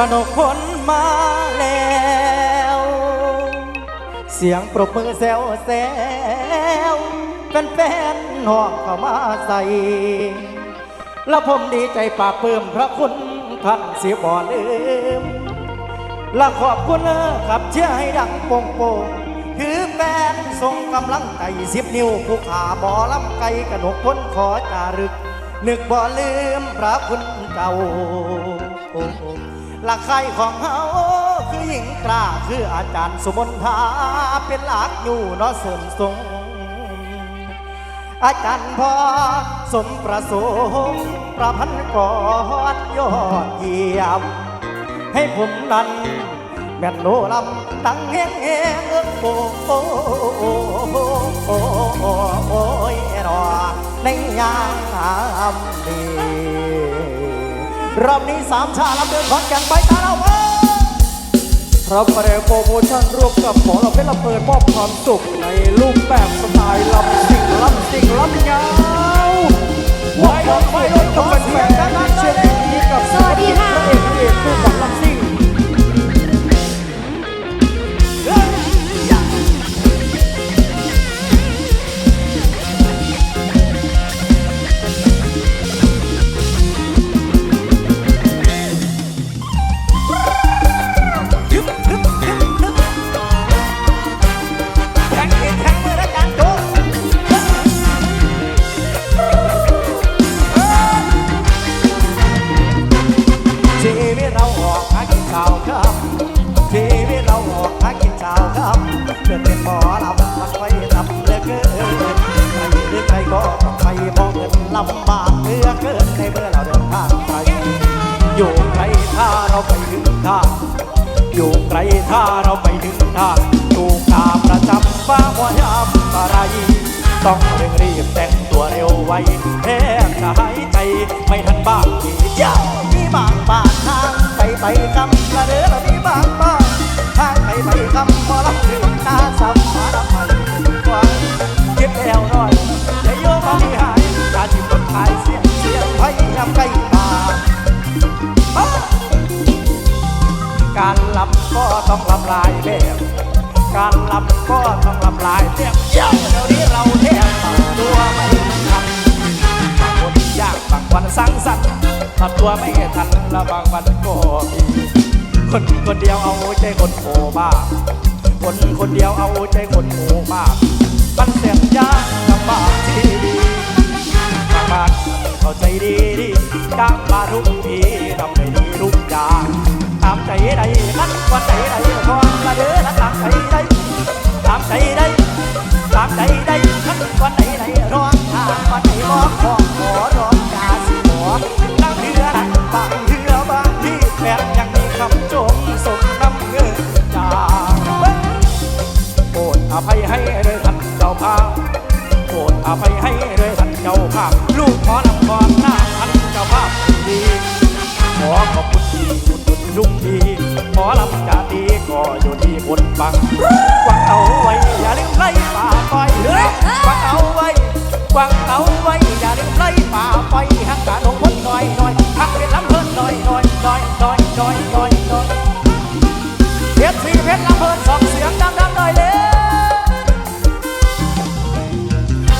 กนกคนมาแล้ว เสียงปรบมือแซวแซวเป็นแฟนห้องเข้ามาใส่ แล้วผมดีใจปากเพิ่มพระคุณท่านเสียบ่ลืม และขอบคุณเออขับเชื่อให้ดังโป่งโป่งคือแฟนทรงกำลังใจสิบนิ้วผู้ขาบ่อลำไก่กระหนกพ้นขอจารึก นึกบ่ลืมพระคุณเจ้าโอ้โอ้ หลักใครของเฮาคือหญิงกล้าคืออาจารย์สุมนทาเป็นหลักอยู่นาะเสริมทรงอาจารย์พอสมประสงค์ประพันธ์ก่อนยอดเยี่ยม ให้ผมนั้นแม่นโนลำตั้งแห้งแห้งเอิ้นโอ้โอ้โอ้โอ้โอ้โอ้โอ้ยรอในยามนี้ รอบนี้สามชาลำเดินขอนแก่นไปตาเราเอ้ยครับมาแรงโปรโมชั่นร่วมกับหมอเราเป็นลำเปิดมอบความสุขในรูปแบบสไตล์ลำสิ่งลำสิ่งลำยาวมอบความสุขกับแฟนๆที่เชื่อมนี้กับสวัสดีค่ะ ชาวครับชีวิตเราออกหากินข้าวครับเกิดเป็นหมอลำมันไว้ลำเลือเกินใครหรือใครก็ต้องไปเพราะเงินลำบากเลือเกินในเมื่อเราเดินทางไกลอยู่ไกลถ้าเราไปถึงทางอยู่ไกลถ้าเราไปถึงทางถูกตามประจำฟ้าหัวยามอะไรต้องเร่งรีบแต่งตัวเร็วไวแทบจะหายใจไม่ทันบ้างทีเดียวมีบางบางทางไปไปคำ ละเด้อละมีบางบางทางไปไปคำพอรับถึงตาสัมมารับมาถึงกว่าเก็บแอวหน่อยจะโยกมาที่หายตาที่คนขายเสียงเสียงพยายามใกล้มาการลำก็ต้องลำลายแบบการลำก็ต้องลำลายแบบเดี๋ยวเดี๋ยวนี้เราแทบปรับตัวไม่ทันบางคนยากบางวันสร้างสรรค์ปรับตัวไม่ทันและบางวันก็มี คนคนเดียวเอาใจคนโหบ้า คนคนเดียวเอาใจคนโหมากมันเสียงยากลำบากที่ดีบางบ้านเข้าใจดีดีจ้างมาทุกทีทำได้ดีทุกอย่างตามใจใดนั้นวันใจใดพอมาเด้อนะตามใจใดตามใจใดตามใจใดนั้นวันไหนไหนร้องทางไห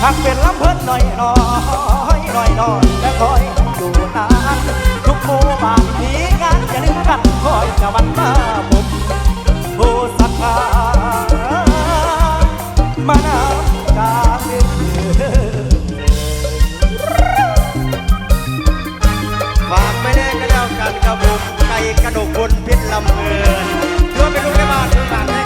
ากเป็นลำเพิ่นหน่อยหน่อยหน่อยหน่อยและคอยอยู่นานทุกโมบานมีงานอย่าลืมกันคอยจะวันมาผมผู้ศรัทธามานำกาเืฝากไม่ได้ก็แล้วกันครับผมไก่กระดูกบนพิษลำเอินเพื่อไปลูกในบ้านทุกท่าน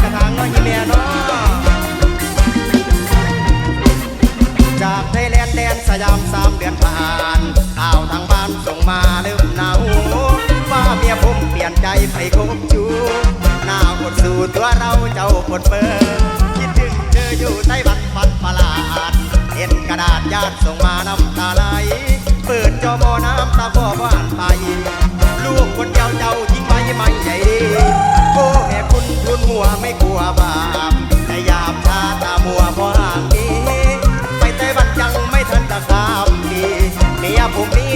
ยามสามเดือนผ่านข่าวทางบ้านส่งมาเริ่มหนาวว่าเมียผมเปลี่ยนใจไปคบชูหน้าหดสู่ตัวเราเจ้าปดเปิดคิดถึงเธออยู่ใต้บันฟันประหลาดเห็นกระดาษญาติส่งมาน้ำตาไหล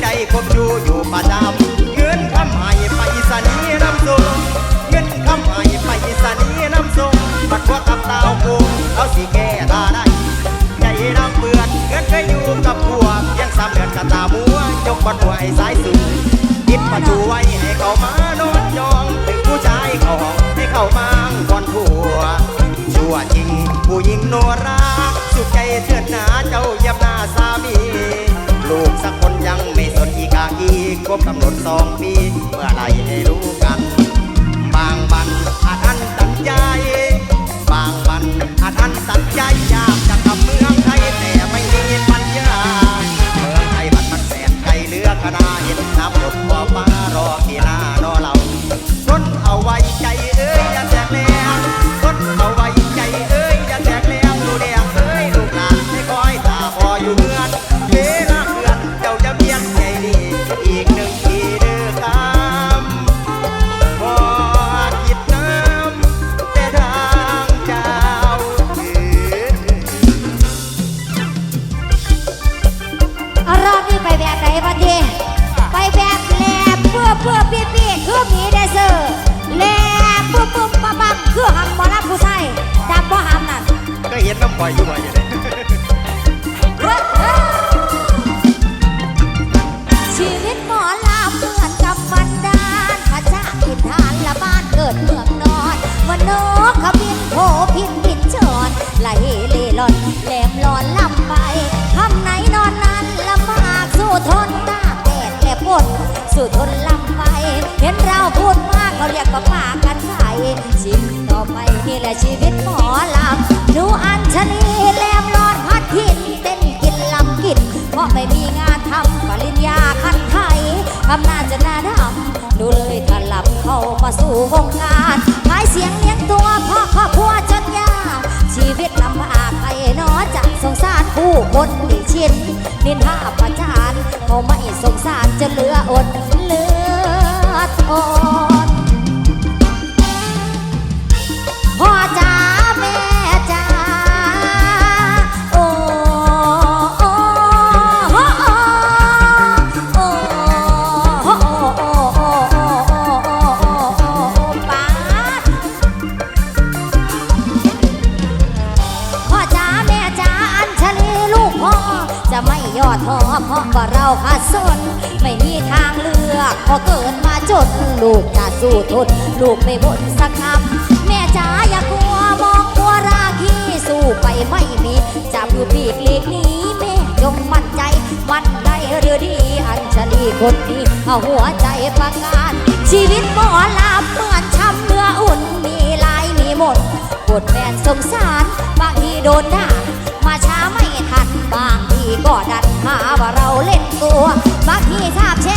ได้คบอยู่อยู่ประจำเงินคำหายไปสันีน้ำส่งเงินคำหายไปสันีน้ำส่งบัดว่ากับเตาโกงเอาสิแก้ตาได้ใจน้ำเปื่อนเงินเคยอยู่กับพวกยังสามเดือนกับตาบัวยกบัดหัวไอ้สายสูงยิบประตูไว้ให้เขามานอนยองเป็นผู้ชายเขาองให้เขามางก่อนผัวชั่วจริงผู้หญิงโนราสุขใจเถิดหนาเจ้ายับหน้าสามี ลูกสักคน ตนอีกากีครบกำหนดสองปี เมื่อไรให้รู้กัน บางวันอาจอันตันใจ บางวันอาจอันตันใจอยากจะกลับเมืองไทยแต่ไม่มีปัญญา เมืองไทยบัดมันแสนไกลเลือขนาเห็นน้ำหมดพอฟ้า สู้ทนลำไปเห็นเราพูดมากเขาเรียกก็ปากกันไข่ชิมต่อไปนี่แหละชีวิตหมอลำหนูอัญชลีแหลมรอนพัดทินเต้นกินลำกิน เพราะไม่มีงานทำปริญญาคันไทยทำหน้าจะหน้าดำดูเลยถ้าลับเข้ามาสู่วงการขายเสียงเลี้ยง ผู้คนที่ชินนินทาประจานเขาไม่สงสารจะเหลืออดเหลือทนพ่อจา สู้ทนลูกไม่บ่นสักคำแม่จ๋าอย่ากลัวมองตัวราคีสู้ไปไม่มีจับอยู่ปีกลีกนี้แม่จงมั่นใจ มันได้หรือดี อัญชลีคนนี้เอาหัวใจประกาศชีวิตหมอลาเหมือนช้ำเนื้ออุ่นมีลายมีหมดปวดแฟนสงสารบางทีโดนด่ามาช้าไม่ทันบางทีก็ดันหาว่าเราเล่นตัวบางทีทาบแช่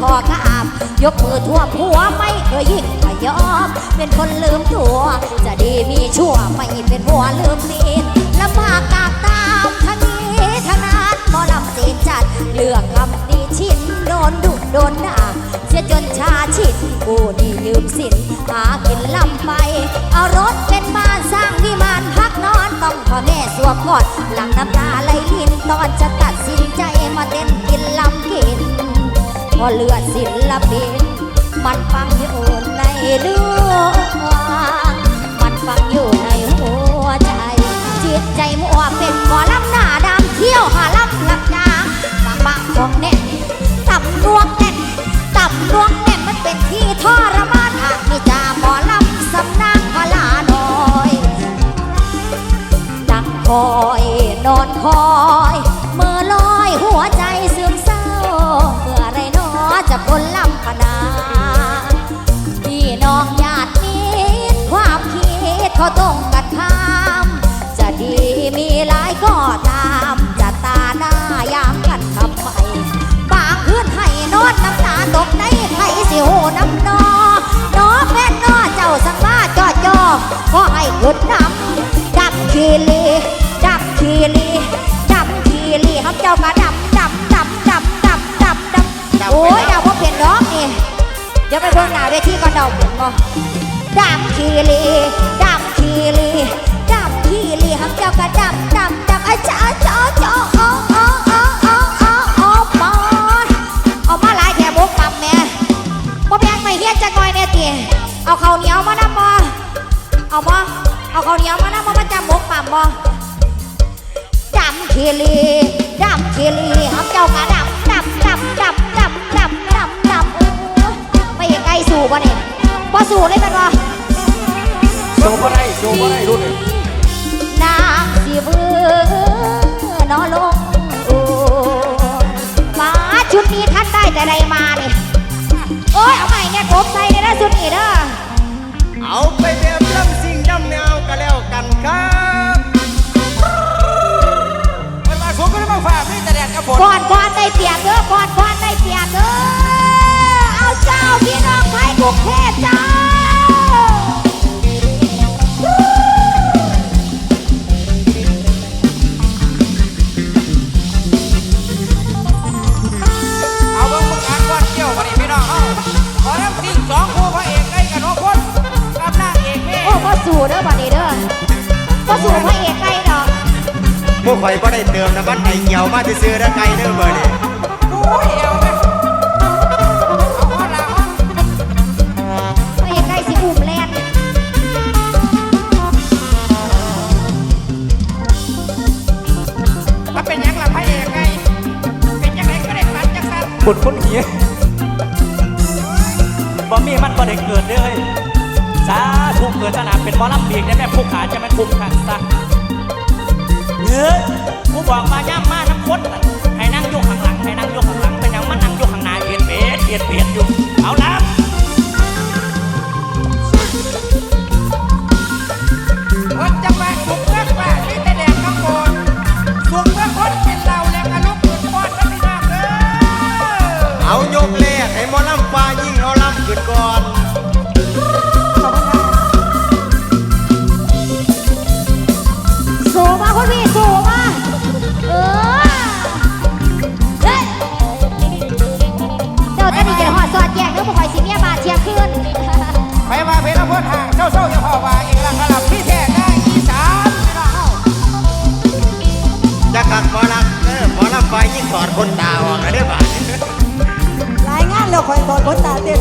ขอข้ามยกมือทั่วผัวไม่เคยยิ่งไม่ยอม เป็นคนลืมตัว จะดีมีชั่วไม่เป็นหัวลืมตีนลำบากกากตามทั้งนี้ทั้งนั้นหมอลำสีจัดเลือกคำดีชินโดนดุโดนด่าเสียจนชาชิดกูนี่ยืมสินหากินลำไป เอารถเป็นบ้านสร้างวิมานพักนอนต้องพ่อแม่สวมกอดหลังน้ำตาไหลลินตอนจะตัดสินใจมาเต้นกินลำกิน พอเลือดศิลปิน มันฟังอยู่ในเรื่องมันฟังอยู่ในหัวใจ จิตใจมัวเป็นหมอลำหน้าดำเที่ยวหาลำหลับยางบางบางช่องแน่นต่ำดวงแน่นต่ำดวงแน่นมันเป็นที่ทรมานหากมีจ่าหมอลำสำนักพลาน้อยนั่งคอยนอนคอย อจะพ้นลำพนาพี่น้องญาติมิตรความคิดเขาตรงกันข้าม จะดีมีหลายก็ตาม จะตาหน้ายามกันทำไมบางคืนให้นอนน้ำตาตกในไผสิโหน้ำนอน้อแม่นอเจ้าสังมาจอจอก็ให้ขึ้นน้ำดำขีลีดำขีลีดำขีลีครับเจ้ากระดำ โอ้ยเดาว่าเปลี่ยนร้องนี่เดี๋ยวไปเบิ่งหน้าเวทีก่อนเดาเปลี่ยนบ่ดำขีลีดำขีลีดำขีลีครับเจ้ากระดำดำดำไอ้จ้าจ้าจ้าอ๋ออ๋ออ๋ออ๋ออ๋ออ๋อปอนเอามาหลายแถบกปั๊มแม่บ่แบ่งไม่เฮียจักหน่อยเนี่ยติเอาข้าวเหนียวมานำบ่เอาบ่เอาข้าวเหนียวมานำบ่มาจำบกปั๊มบ่ดำขีขีลีดำขีลีหับเจ้ากะดำดำ สู่ป่ะเนี่ยบ่สู่เลยเป็นบ่โชว์บ่ได้โชว์บ่ได้รุ่นนี้นางสิเบือนอลงโอ้มาชุดนี้ท่านได้แต่ใดมาเนี่ยโอ้ยเอาใหม่เนี่ยกบใส่ในนะชุดนี้เด้อเอาไปแบบลำสิ่งดำแนวก็แล้วกันครับมันมาสูงก็ได้มาฝ่าพี่แต่แดดกับฝนก่อนก่อนได้เปรียบเด้อก่อนก่อนได้เปรียบเด้อ เอาเจ้าพี่น้องไทยกรุงเทพเจ้า เอาเบิ่งมึงอ่านก้อนเกี่ยวมาดิพี่น้องเอ้าขอน้ำสิ่งสองคู่พระเอกได้กันน้องคนกับนางเอกแม่โอ้พ่อสู่เด้อบัดนี้เด้อพ่อสู่พระเอกไกล้ดอก พวกข่อยบ่ได้เติมน้ำมันไอเกี่ยวมาซื้อๆแล้วไกลเด้อเบอร์นี่ มีมันบ่ได้เกิดเด้อเฮ้ยสาธุเกิดสนามเป็นหมอลำเบียกได้แม่ผู้ขาจะไม่คุ้มขันซะเฮ้ยกูบอกมาย่ำมาน้ำคดน่ะให้นั่งอยกข้างหลังให้นั่งอยกข้างหลังเป็นหยังมันนั่งอยกข้างหน้าเปลี่ยนเปลี่ยนเปลี่ยนเปลี่ยนอยู่เอาละคนจังหวะสุกเมื่อฝ่าพี่แต่แดดกับฝนสุกเมื่อคนกินเหล้าแล้วก็ลุกขึ้นป้อนแล้วพี่น้องเด้อเอายกแรกให้หมอล ก่อนสู่มาคุณพี่สู่มาเออเฮ้ยเจ้าจะดีจะหอดสอดแยกเด้อบ่ค่อยสิเมียบาดเที่ยงคืนไปมาเพลงเพื่อนห่างเศร้าๆอย่าพอว่าเอกลักษณ์ระดับพี่แท้ได้อีสานพี่น้องเอ้าจะขัดหมอลำเออหมอลำฟ้ายิ่งถอดคนตาออกแล้วเด้อบ่าดรายงานแล้วคอยถอดขนตาเต้น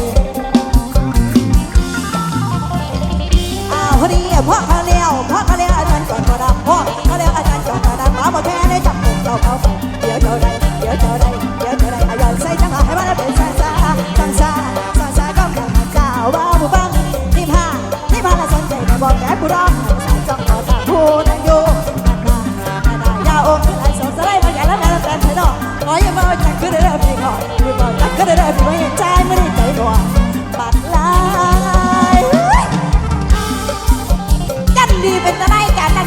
พอดีพ่อเขาเลี้ยวพ่อเขาเลี้ยวอาจารย์จอดกระดับพ่อเขาเลี้ยวอาจารย์จอดกระดับหมาบอกแค่ได้จับผมเจ้าเขาเดี๋ยวเจ้าใดเดี๋ยวเจ้าใดเดี๋ยวเจ้าใดอายอนใส่จังหวะให้มันเป็นซาซาจังซาซาซาก็กำลังเจ้าบ้าบุบังนี่พานี่พาละสนใจมาบอกแกผู้ร้องสายจ้องต่อตาผู้นั่งอยู่นานานานาอยาอกไอ้สองสได์มาใหญ่แล้วแม่แล้วแต่เธอดอขออย่ามาจักขึ้นเด้อพี่ขอพี่บอกจักขึ้นเด้อพี่ไม่เห็นใจ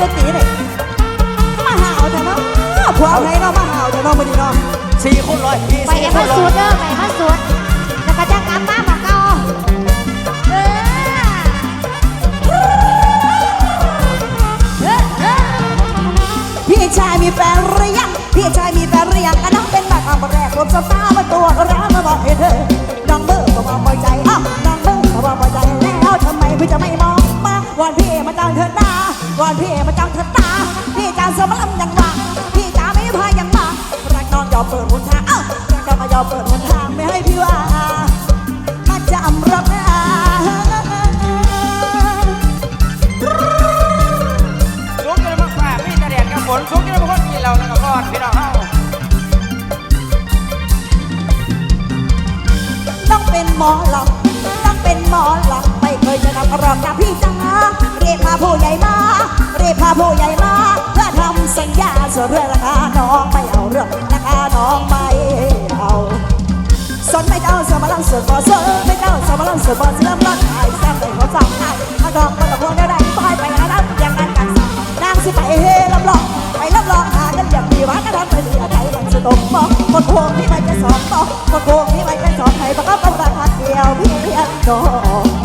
ดนตรีเนี่ยมาหาวเถอะเนาะพวกไหนเนาะมาหาวเถอะเนาะมาดีเนาะสี่คนร้อยพี่ไปสี่ให้คมันนร้อสุยดเด้อไปให้มันสุดแล้วก็จะกลับมาหมองเก่าเออเออเออพี่ชายมีแฟนหรือยัง พี่ชายมีแฟนหรือยังอันนั้นเป็นแบบคำแรกผมสตาร์มาตัวร้านมาบอกให้เธอน้องเบอร์ก็บอกพอใจอ้าวน้องเบอร์ก็บอกพอใจแล้วทำไมพี่จะไม่มอง มาวันพี่มาจังเธอตาวันพี่มาจังเธอตาพี่จางสมลำยังมาพี่จาไม่พายยังมารักน้องยอมเปิดหนทางเอ้ารักน้องก็ยอมเปิดหนทางไม่ให้พี่ว่ามาจำรับนะสูงจะได้มาฝ่าพี่แต่แดดกับฝนสูงจะได้มาคนกินเหล้าแล้วก็ป้อนพี่น้องเอ้าต้องเป็นหมอลำต้องเป็นหมอลำไม่เค ยจะนับรองนะพี่จังเรียกพาผู้ใหญ่มาเรียกพาผู้ใหญ่มาเพื่อทำสัญญาส่วนเรื่องราคาน้องไม่เอาเรื่องราคาน้องไม่เอาสนไม่เจ้าสมรังส่วนบ่สนไม่เจ้าสมรังส่วนบ่เสือมรอดหายแซมเลยเขาสั่งให้ถ้าดอกมันตะพวงได้ได้ปล่อยไปแล้วนะอย่างนั้นกันสนางสิไปเฮรับรองไปรับรองหากันอย่างมีวัฒนธรรมไปเหลือไทยมันสตมบอกคนโคงที่ไม่จะสอนบอคนโคงที่ไม่จะสอนให้ประกอบกับราคาเดียวพี่เพียงดอก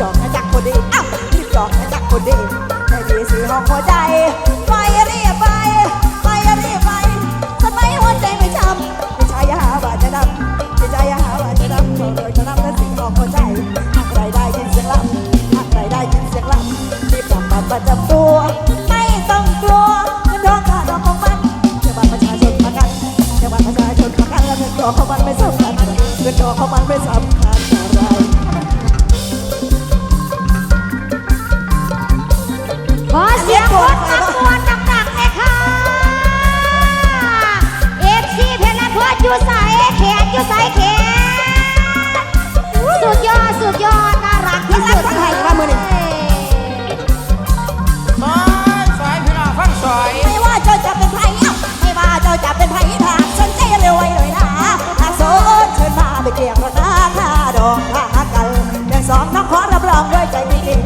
จองนะจักคนดีอ้าวรีบจองนะจักคนดีในดีสีห้องหัวใจไปรีบไปไปรีบไปทำไมหัวใจไม่ช้ำไม่ใช่หาว่าจะดำไม่ใช่หาว่าจะดำเธอเลยจะดำและสิ่งของหัวใจหากใครได้ยินเสียงลำหากใครได้ยินเสียงลำรีบจับบัตรประจำตัวไม่ต้องกลัวเงินทองค่าดอกของมันเงินบัตรประชาชนประกันเงินบัตรประชาชนประกันและเงินทองของมันไม่สำคัญเงินทองของมันไม่สำคัญ กดตะกวนดังๆเลยค่ะเอฟซีเพลนพอดอยู่สาแขนอยู่สาแขนสุดยอดสุดยอดน่ารักที่สุดใครว่ามือหนึ่งซยซอยพี่องฟังซอยไม่ว่าจ้จะเป็นไผ่ไม่ว่าจ้จะเป็นไผ่ถากสนใจรวยเลยนะถ้าโซนเชิญมาไม่เกี่ยงหรอนะค่าดอกค่ากันเดือนสองน้งขอรับรองด้วยใจจริง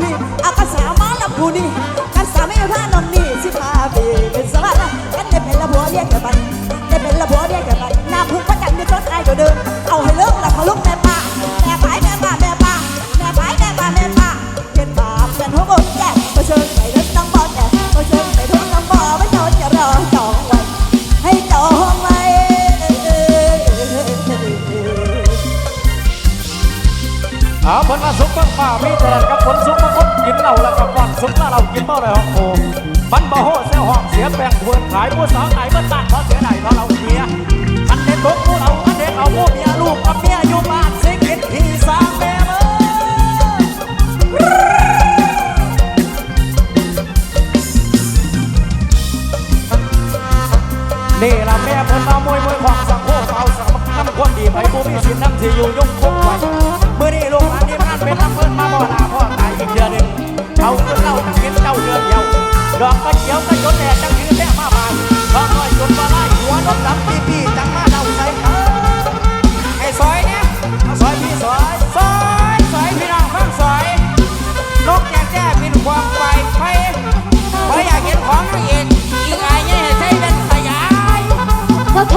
พี่อากาศมาลำพูนี่กาสาไม่พลาดนมนีสิพาพี่เป็นสวัสดิ์กันได้เป็นละบัวเรียกกันไปได้เป็นละบัวเรียกกันไปหน้าพุ่งประกันจะชดไอ้ก็เดินเอาให้ เรากินเมาเลยห้องโคมันบ่โหเสียห้องเสียแปลงควนขายผู้สาวขา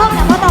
foto, foto.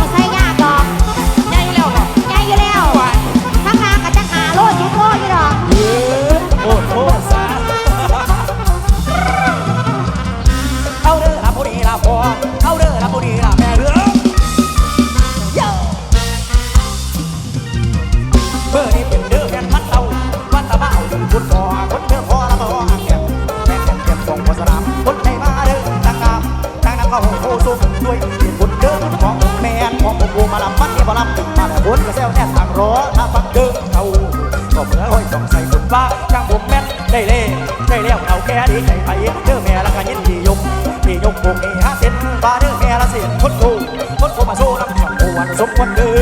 ได้เล่ได้แล้วเอาแค่ดีใจไปเด้อแม่ละกันยินดียกที่ยกวงนี้ฮะเส้นฟ้าเด้อแม่ละเสียนคนกูคนกูมาโซ่น้ำเขียวโอวันสมวันเด้อ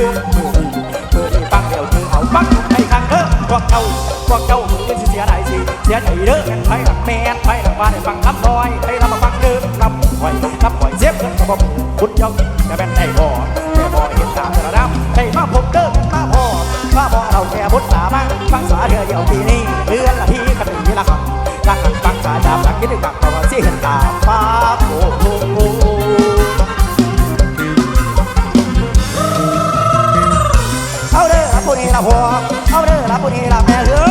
เพื่อที่ฟังเดียวคือเอาฟังให้คังเด้อพวกเจ้าพวกเจ้ามึงเป็นเสียดายสิเสียใจเด้อแม่นไผหลังแม่ไผหลังบ้านให้ฟังคำน้อยให้เรามาฟังเด้อคำข่อยคำข่อยเสียบเงินกระบอกคุณยองจะเป็นได้บ่แต่บ่เห็นตามระดับให้มาพบเด้อมาพอมาพอเราแค่บุญตาบ้างฟังสาเดือเดียวทีนี้เดือ คิดถึงกับประวัติที่เห็นตาฟ้าโอ้โหเอาเด้อละผู้นี้ละพอเอาเด้อละผู้นี้ละแม่เด้อ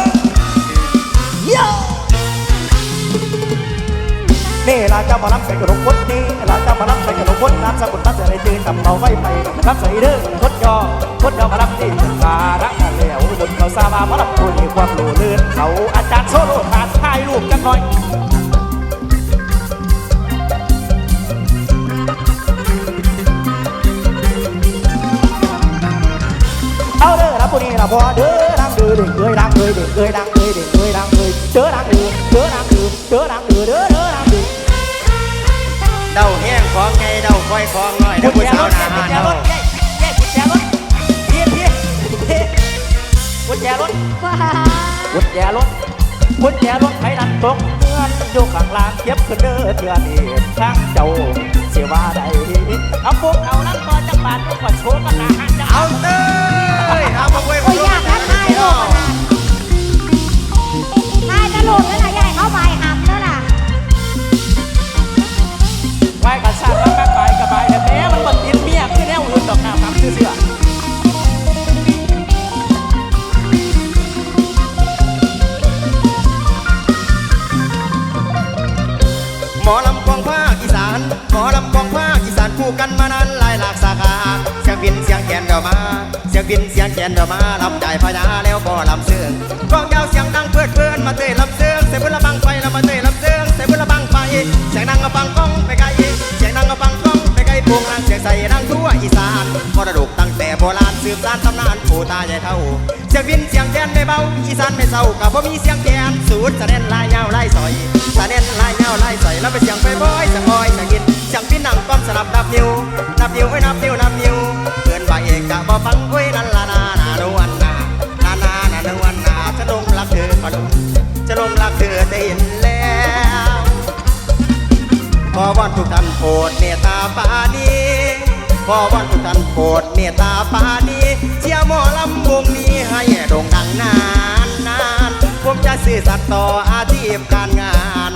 นี่ลาเจ้ามารับใส่กระดกคนนี้ลาเจ้ามารับใส่กระดกคนน้ำสกุลตัดจะได้ตื่นกับเราไว้ไปรับใส่เด้อคนยอคนยอมารับที่ถึงตารักกันแล้วบนเขาซาบามารับคุยความรู้เลื่อนเขาอาจารย์โซโลขาดถ่ายรูปกันหน่อย เด้อรับผู้นี้ละพอเด้อดังเด้อเด็กเอ้ยดังเอ้ยเด็กเอ้ยดังเอ้ยเด็กเอ้ยดังเอ้ยเด้อดั งเด้อเด้อดังเด้อเด้อดังเด้อเด้อเด้อดังเด้อเดาแห้งของไงเดาคอยของน้อยกุเด้อญผู้แจสารวถหนากุญหาแจเดารถแย่กุญแจรถเพี้ยเพี้ยเพี้ยกุญแจรถว้ากุญแจรถกุญแจรถไฟนั้นตกเงื่อนอยู่ข้างล่างเก็บขึ้นเด้อเดือนนี้ทางเจ้าเสียว่าใดเอาพวกเอานั้นต่อจากบาทก็โชว์กันนะฮะจะเอาเอาเต้ยเอามาเว้ยโอ้ยอยากนะทายโลกขนาดทายตะโลกนั่นน่ะยายเขาใบหำนั่นน่ะไว้กับชาติมันแม่ไปกับไปแต่แม้มันมันติดเมียคือแนวอื่นดอกน้ำน้ำเสื้อ หมอลำกองภาคอีสาน หมอลำกองภาคอีสานคู่กันมานานหลายหลากสาขาเสียงบินเสียงแคนเดียวมา เสียงบินเสียงแคนเดียวมาลำใจพญาแล้วก็ลำเสื่องกองยาวเสียงดังเพื่อนเพื่อนมาเตยลำเสื่องเสียงบุญละบังไฟล้วมาเตยลำเสื่องเสียงบุญละบังไฟเสียงดังกระปังก้องไปไกลเสียงดังกระปังก้องไปไกลพวงนางเสียงใส่ดังทั่วอีสานมรดกตั้ง แต่โบราณสืบสานตำนานปู่ตาใหญ่เท่า เสียงวินเสียงแคนไม่เบาอีสานไม่เศร้ากับบ่มีเสียงแคนสูดแสดงลายยาวลายสอยแสดงลายยาวลายสอยแล้วไปเสียงไปบ่อยเสียงบอยเสียงกินเสียงพี่นังก้อมสลับนับนิ้วนับนิ้วไว้นับนิ้วนับนิ้วเพื่อนใบเอกกะบ่ฟังไว้นั่นละนานาโนวันนานานานาโนวันนาจะลงรักเธอขอลงจะลงรักเธอได้เห็นแล้วขอวอนทุกท่านโปรดเมตตาปานี ขอวอนทุกท่านโปรดเมตตาปานีเชียหมอลำวงนี้ให้โด่งดังนานนานผมจะสื่อสัตย์ต่ออาชีพการงาน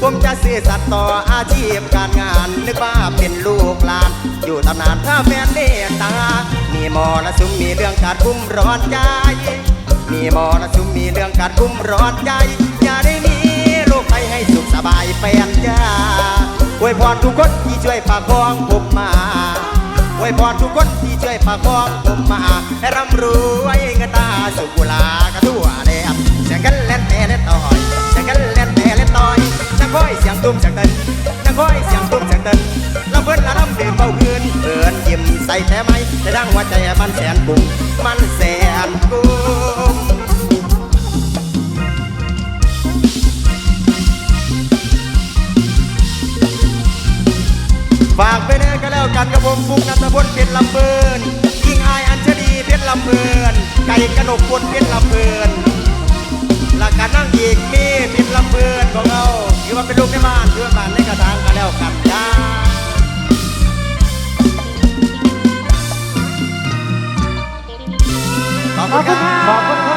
ผมจะสื่อสัตย์ต่ออาชีพการงาน นึกว่าเป็นลูกหลาน อยู่ตำนานถ้าแฟนเมตตา มีหมีมรสุมมีเรื่องการกุ้มร้อนใจ มีหมรสุมมีเรื่องการกุ้มร้อนใจอย่าได้มีโรคไปให้สุขสบายแฟนจ้าอวยพรทุกคนที่ช่วยประคองผมมา ไวยพรทุกคนที่ช่วยประคองผมมา ให้ร่ำรวยเงินตาสุกุลากระทั่วแดดเสียงกันเล่นแต่เล่นต่อยเสียงกันเล่นแต่เล่นต่อยนักคอยเสียงตุ้มเสียงเต้นนักคอยเสียงตุ้มเสียงเต้นลำเพิ่นละลำดื่มเบาคืนเกินยิ้มใส่แต่ไม้แต่ดังว่าใจมันแสนบุ้งมันแสนกุ้ง ฝากไปเด้อก็แล้วกันกับผมฟุกนัทพลเป็นลำเบินยิงอายอัญชลีเป็นลำเบินไก่กระหนกพลเป็นลำเบินหลักการนั่งอีกมีเป็นลำเบินของเราถือว่าเป็นลูกในบ้านถือว่าบ้านในกระถางก็แล้วกันจ้าขอบคุณครับขอบ